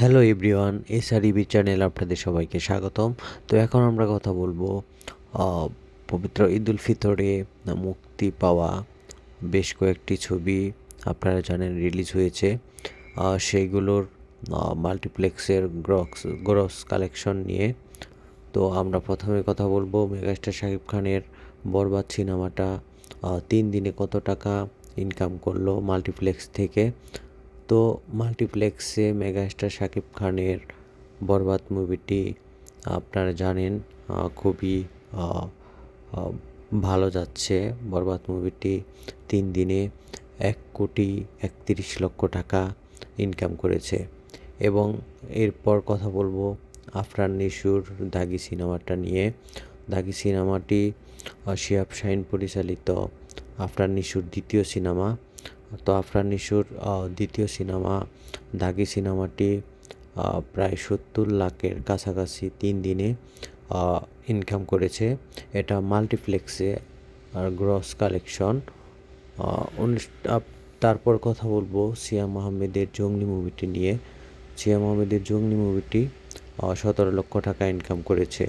Hello everyone S R E B channel আপনাদের সবাইকে স্বাগতম। তো এখন আমরা কথা বলব পবিত্র ঈদ উল ফিতরে মুক্তি পাওয়া বেশ কয়েকটি ছবি আপনারা জানেন রিলিজ হয়েছে। সেইগুলোর মাল্টিপ্লেক্সের গ্রক্স গ্রস কালেকশন নিয়ে। তো আমরা প্রথমে কথা বলব মেগাস্টার শাকিব খানের বরবাদ সিনেমাটা তিন দিনে কত টাকা ইনকাম করল মাল্টিপ্লেক্স থেকে। তো মাল্টিপ্লেক্সে মেগাস্টার শাকিব খানের বরবাদ মুভিটি আপনারা জানেন খুবই ভালো যাচ্ছে বরবাদ মুভিটি। তিন দিনে এক কোটি একত্রিশ লক্ষ টাকা ইনকাম করেছে। এবং এরপর কথা বলব আফরান নিশুর দাগি সিনেমাটা নিয়ে। দাগি সিনেমাটি শিহাব শাহিন পরিচালিত আফরান নিশুর দ্বিতীয় সিনেমা। তো আফরান নিশুর দ্বিতীয় সিনেমা, দাগি সিনেমাটি প্রায় সত্তর লাখের কাছাকাছি তিন দিনে ইনকাম করেছে। এটা মাল্টিপ্লেক্সে আর গ্রস কালেকশন তারপর কথা বলব সিয়াম আহমেদের জঙ্গলি মুভিটি নিয়ে। সিয়াম আহমেদের জঙ্গলি মুভিটি সতেরো লক্ষ টাকা ইনকাম করেছে।